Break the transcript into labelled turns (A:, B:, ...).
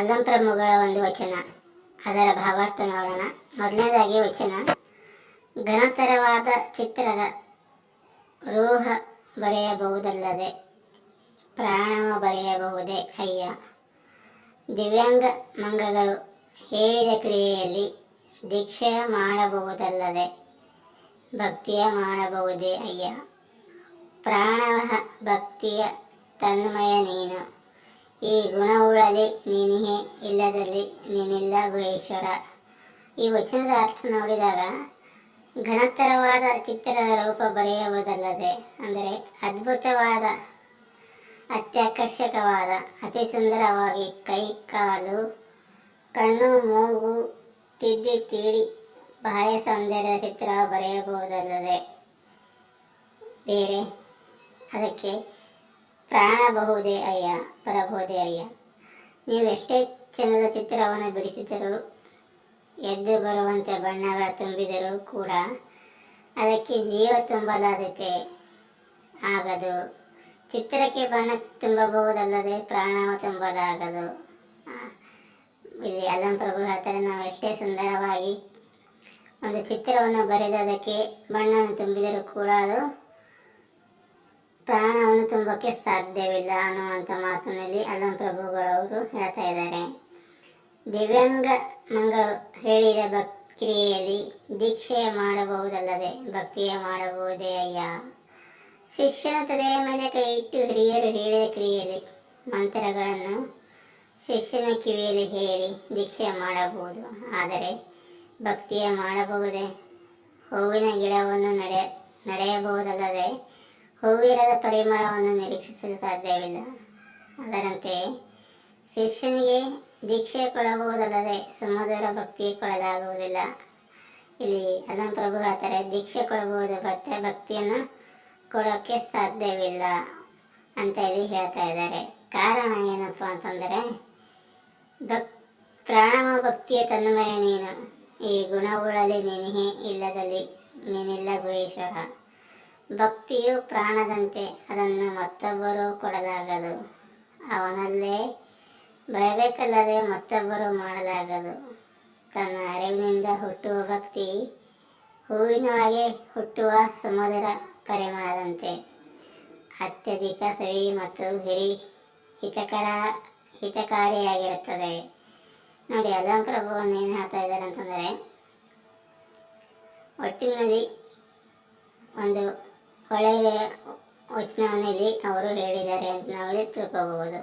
A: ಅಲ್ಲಂ ಪ್ರಮುಖಗಳ ಒಂದು ವಚನ. ಅದರ ಭಾವಾರ್ಥ ನೋಡೋಣ ಮೊದಲನೇದಾಗಿ ವಚನ. ಘನತರವಾದ ಚಿತ್ರದ ರೂಹ ಬರೆಯಬಹುದಲ್ಲದೆ, ಪ್ರಾಣವ ಬರೆಯಬಹುದೇ ಅಯ್ಯ. ದಿವ್ಯಾಂಗ ಮಂಗಗಳು ಹೇಳಿದ ಕ್ರಿಯೆಯಲ್ಲಿ ದೀಕ್ಷೆ ಮಾಡಬಹುದಲ್ಲದೆ, ಭಕ್ತಿಯ ಮಾಡಬಹುದೇ ಅಯ್ಯ. ಪ್ರಾಣವ ಭಕ್ತಿಯ ತನ್ಮಯ ನೀನು. ಈ ಗುಣವುಳಲಿ ನೀನಿಹೆ ಇಲ್ಲದಲ್ಲಿ ನೀನಿಲ್ಲ ಗುಹೇಶ್ವರ ಈ ವಚನದ ಅರ್ಥ ನೋಡಿದಾಗ ಘನತರವಾದ ಚಿತ್ರದ ರೂಪ ಬರೆಯುವುದಲ್ಲದೆ, ಅಂದರೆ ಅದ್ಭುತವಾದ, ಅತ್ಯಾಕರ್ಷಕವಾದ, ಅತಿ ಸುಂದರವಾಗಿ ಕೈ, ಕಾಲು, ಕಣ್ಣು, ಮೂಗು, ತಿದ್ದಿ, ತೀಡಿ, ಬಾಹ್ಯ ಸೌಂದರ್ಯ ಚಿತ್ರ ಬರೆಯಬಹುದಲ್ಲದೆ. ಬೇರೆ? ಅದಕ್ಕೆ ಪ್ರಾಣಬಹುದೇ ಅಯ್ಯ ಬರಬಹುದೇ ಅಯ್ಯ. ನೀವು ಎಷ್ಟೇ ಚೆನ್ನದ ಚಿತ್ರವನ್ನು ಬಿಡಿಸಿದರೂ, ಎದ್ದು ಬರುವಂತೆ ಬಣ್ಣಗಳ ತುಂಬಿದರೂ ಕೂಡ ಅದಕ್ಕೆ ಜೀವ ತುಂಬಲಾದತೆ ಆಗದು. ಚಿತ್ರಕ್ಕೆ ಬಣ್ಣ ತುಂಬಬಹುದಲ್ಲದೆ ಪ್ರಾಣವ ತುಂಬಲಾಗದು. ಇಲ್ಲಿ ಅಲ್ಲಂ ಪ್ರಭು ಹೇಳ್ತಾರೆ ನಾವು ಎಷ್ಟೇ ಸುಂದರವಾಗಿ ಒಂದು ಚಿತ್ರವನ್ನು ಬರೆದದಕ್ಕೆ ಬಣ್ಣವನ್ನು ತುಂಬಿದರೂ ಕೂಡ ಅದು ಪ್ರಾಣವನ್ನು ತುಂಬಕ್ಕೆ ಸಾಧ್ಯವಿಲ್ಲ ಅನ್ನುವಂಥ ಮಾತಿನಲ್ಲಿ ಅಲ್ಲಂ ಪ್ರಭುಗಳವರು ಹೇಳ್ತಾ ಇದ್ದಾರೆ. ದಿವ್ಯಾಂಗ ಮಂಗಳು ಹೇಳಿದ ಭಕ್, ಕ್ರಿಯೆಯಲ್ಲಿ ದೀಕ್ಷೆ ಮಾಡಬಹುದಲ್ಲದೆ ಭಕ್ತಿಯ ಮಾಡಬಹುದೇ ಅಯ್ಯ? ಶಿಷ್ಯನ ತಲೆಯ ಮೇಲೆ ಕೈ ಇಟ್ಟು ಹಿರಿಯರು ಹೇಳಿದ ಕ್ರಿಯೆಯಲ್ಲಿ ಮಂತ್ರಗಳನ್ನು ಶಿಷ್ಯನ ಕಿವಿಯಲ್ಲಿ ಹೇಳಿ ದೀಕ್ಷೆ ಮಾಡಬಹುದು. ಆದರೆ ಭಕ್ತಿಯ ಮಾಡಬಹುದೇ? ಹೂವಿನ ಗಿಡವನ್ನು ನಡೆ, ನಡೆಯಬಹುದಲ್ಲದೆ ಹೂವಿರದ ಪರಿಮಳವನ್ನು ನಿರೀಕ್ಷಿಸಲು ಸಾಧ್ಯವಿಲ್ಲ. ಅದರಂತೆ ಶಿಷ್ಯನಿಗೆ ದೀಕ್ಷೆ ಕೊಡಬಹುದಲ್ಲದೆ ಸುಮಧುರ ಭಕ್ತಿ ಕೊಡಲಾಗುವುದಿಲ್ಲ. ಇಲ್ಲಿ ಅದನ್ನು ಪ್ರಭು ಹೇಳ್ತಾರೆ, ದೀಕ್ಷೆ ಕೊಡಬಹುದು, ಬಟ್ಟೆ ಭಕ್ತಿಯನ್ನು ಕೊಡೋಕ್ಕೆ ಸಾಧ್ಯವಿಲ್ಲ ಅಂತ ಹೇಳಿ ಹೇಳ್ತಾ ಇದ್ದಾರೆ. ಕಾರಣ ಏನಪ್ಪ ಅಂತಂದರೆ, ಭಕ್, ಪ್ರಾಣವ ಭಕ್ತಿಯ ತನ್ಮಯ ನೀನು. ಈ ಗುಣಗಳಲ್ಲಿ ನೀನೇ ಇಲ್ಲದಲ್ಲಿ ನೀನಿಲ್ಲ ಗುಹೇಶ್ವರ ಭಕ್ತಿಯು ಪ್ರಾಣದಂತೆ ಅದನ್ನು ಮತ್ತೊಬ್ಬರು ಕೊಡಲಾಗದು. ಅವನಲ್ಲೇ ಬರಬೇಕಲ್ಲದೆ ಮತ್ತೊಬ್ಬರು ಮಾಡಲಾಗದು. ತನ್ನ ಅರಿವಿನಿಂದ ಹುಟ್ಟುವ ಭಕ್ತಿ ಹೂವಿನೊಳಗೆ ಹುಟ್ಟುವ ಸುಮಧುರ ಪರಿಮಳದಂತೆ. ಅತ್ಯಧಿಕ ಸವಿ ಮತ್ತು ಹಿರಿ ಹಿತಕರ ಹಿತಕಾರಿಯಾಗಿರುತ್ತದೆ. ನೋಡಿ ಅದಂ ಪ್ರಭುವನ್ನು ಏನು ಹೇಳ್ತಾ ಇದ್ದಾರೆ ಅಂತಂದರೆ ಒಟ್ಟಿನಲ್ಲಿ ಒಂದು ಒಳ್ಳೆಯ ವಚನವನ್ನು ಇಲ್ಲಿ ಅವರು ಹೇಳಿದ್ದಾರೆ ಅಂತ ನಾವು ತಿಳ್ಕೋಬಹುದು.